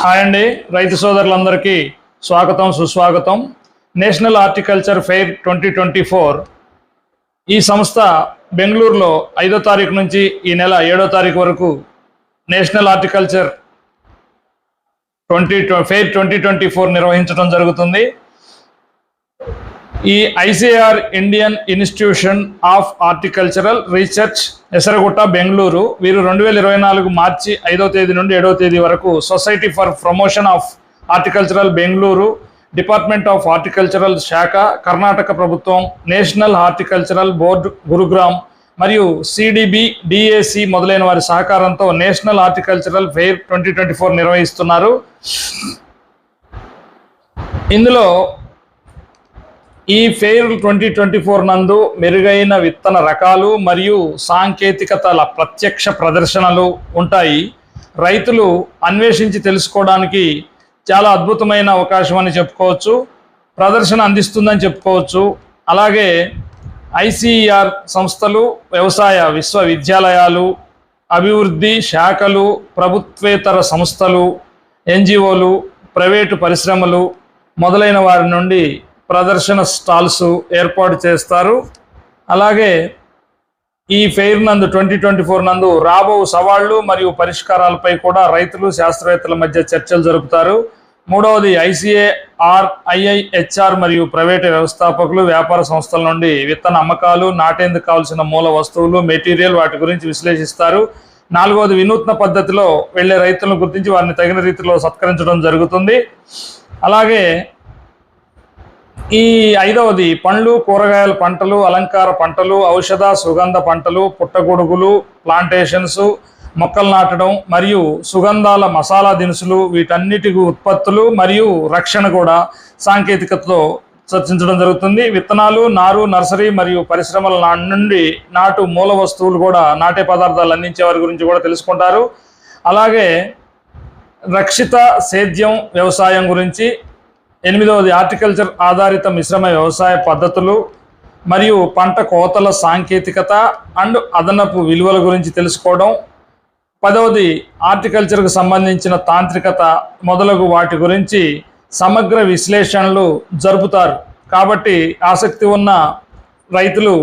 Hi అండి. రైతు సోదరులందరికీ స్వాగతం సుస్వాగతం. National horticulture fair twenty twenty four. ఈ సంస్థ బెంగళూరులో ఐదో తారీఖు నుంచి ఈ నెల ఏడో తారీఖు వరకు national horticulture twenty fair twenty twenty four నిర్వహించడం జరుగుతుంది. ఈ ICR Indian institution of horticultural research Hesaraghatta Bengaluru. వీరు రెండు వేల ఇరవై నాలుగు మార్చి ఐదో తేదీ నుండి ఏడవ తేదీ వరకు society for promotion of horticultural Bengaluru department of horticultural శాఖ కర్ణాటక ప్రభుత్వం నేషనల్ హార్టికల్చరల్ బోర్డు గురుగ్రామ్ మరియు సిడిబి డిఏసి మొదలైన వారి సహకారంతో national horticultural fair twenty twenty four నిర్వహిస్తున్నారు. ఇందులో ఈ ఫెయిర్ ట్వంటీ ట్వంటీ ఫోర్ నందు మెరుగైన విత్తన రకాలు మరియు సాంకేతికతల ప్రత్యక్ష ప్రదర్శనలు ఉంటాయి. రైతులు అన్వేషించి తెలుసుకోవడానికి చాలా అద్భుతమైన అవకాశం అని చెప్పుకోవచ్చు. ప్రదర్శన అందిస్తుందని చెప్పుకోవచ్చు. అలాగే ఐసిఆర్ సంస్థలు వ్యవసాయ విశ్వవిద్యాలయాలు అభివృద్ధి శాఖలు ప్రభుత్వేతర సంస్థలు ఎన్జిఓలు ప్రైవేటు పరిశ్రమలు మొదలైన వారి నుండి ప్రదర్శన స్టాల్స్ ఏర్పాటు చేస్తారు. అలాగే ఈ ఫెయిర్ నందు ట్వంటీ ట్వంటీ ఫోర్ నందు రాబో సవాళ్ళు మరియు పరిష్కారాలపై కూడా రైతులు శాస్త్రవేత్తల మధ్య చర్చలు జరుపుతారు. మూడవది ఐసీఏఆర్ ఐఐహెచ్ఆర్ మరియు ప్రైవేటు వ్యవస్థాపకులు వ్యాపార సంస్థల నుండి విత్తన అమ్మకాలు నాటేందుకు కావాల్సిన మూల వస్తువులు మెటీరియల్ వాటి గురించి విశ్లేషిస్తారు. నాలుగవది వినూత్న పద్ధతిలో వెళ్ళే రైతులను గుర్తించి వారిని తగిన రీతిలో సత్కరించడం జరుగుతుంది. అలాగే ఈ ఐదవది పండ్లు కూరగాయల పంటలు అలంకార పంటలు ఔషధ సుగంధ పంటలు పుట్టగొడుగులు ప్లాంటేషన్స్ మొక్కలు నాటడం మరియు సుగంధాల మసాలా దినుసులు వీటన్నిటి ఉత్పత్తులు మరియు రక్షణ కూడా సాంకేతికతతో చర్చించడం జరుగుతుంది. విత్తనాలు నారు నర్సరీ మరియు పరిశ్రమల నా- నుండి నాటు మూల వస్తువులు కూడా నాటే పదార్థాలు అందించే వారి గురించి కూడా తెలుసుకుంటారు. అలాగే రక్షిత సేద్యం వ్యవసాయం గురించి ఎనిమిదవది హార్టికల్చర్ ఆధారిత మిశ్రమ వ్యవసాయ పద్ధతులు మరియు పంట కోతల సాంకేతికత అండ్ అదనపు విలువల గురించి తెలుసుకోవడం. పదవది హార్టికల్చర్కు సంబంధించిన తాంత్రికత మొదలగు వాటి గురించి సమగ్ర విశ్లేషణలు జరుపుతారు. కాబట్టి ఆసక్తి ఉన్న రైతులు